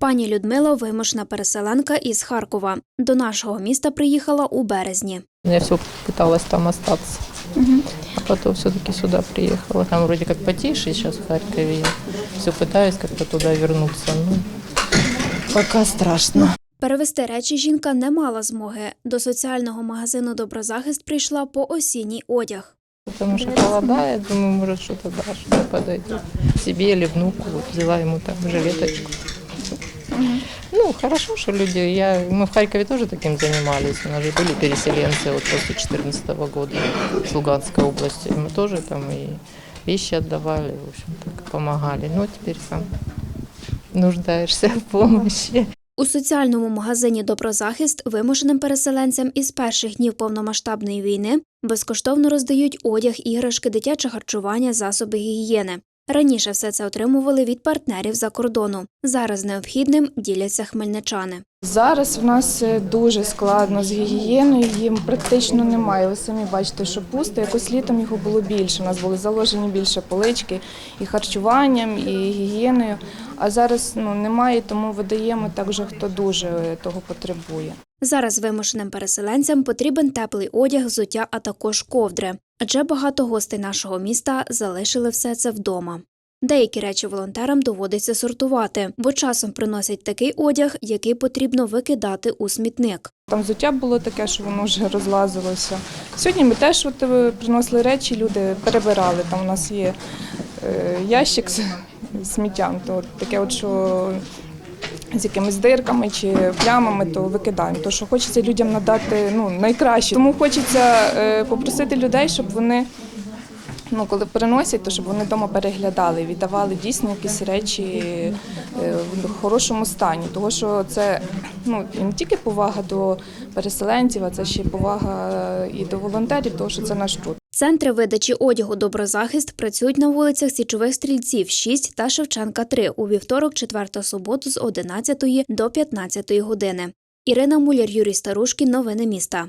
Пані Людмила вимушена переселенка із Харкова. До нашого міста приїхала у березні. Я все пыталась там остаться. А потом все-таки сюда приехала. Там вроде как потише сейчас в Харькове. Я все пытаюсь как-то туда вернуться. Ну, пока страшно. Перевести речі жінка не мала змоги. До соціального магазину Доброзахист прийшла по осінній одяг. Потому что холода, я думаю, может что-то да, подойдет. Себе или внуку. Взяла ему там жилеточку. Ну, хорошо, что люди, я, мы в Харькове тоже таким занимались. У нас же были переселенцы вот после 2014 года с Луганской области. Мы тоже там и вещи отдавали, в общем, так помогали. Ну, теперь сам нуждаешься в помощи. У соціальному магазині Доброзахист вимушеним переселенцям із перших днів повномасштабної війни безкоштовно роздають одяг, іграшки, дитяче харчування, засоби гігієни. Раніше все це отримували від партнерів за кордону. Зараз необхідним діляться хмельничани. Зараз в нас е, дуже складно з гігієною, їм практично немає. Ви самі бачите, що пусто. Якось літом його було більше. У нас були заложені більше полички і харчуванням, і гігієною. А зараз ну немає, тому видаємо так вже хто дуже е, того потребує. Зараз вимушеним переселенцям потрібен теплий одяг, взуття, а також ковдри. Адже багато гостей нашого міста залишили все це вдома. Деякі речі волонтерам доводиться сортувати, бо часом приносять такий одяг, який потрібно викидати у смітник. Там взуття було таке, що воно вже розлазилося. Сьогодні ми теж от, е, приносили речі, люди перебирали. Там у нас є е, ящик з сміттям, то таке, от, що з якимись дирками чи плямами, то викидаємо. То що хочеться людям надати ну, найкраще. Тому хочеться е, попросити людей, щоб вони. Ну, коли приносять, то щоб вони вдома переглядали, віддавали дійсно якісь речі е, в хорошому стані. Тому що це ну, не тільки повага до переселенців, а це ще повага і до волонтерів, тому що це наш труд. Центри видачі одягу Доброзахист працюють на вулицях Січових стрільців 6 та Шевченка 3 у вівторок, четверту суботу з 11 до 15 години. Ірина Муляр, Юрій Старушкін. Новини міста.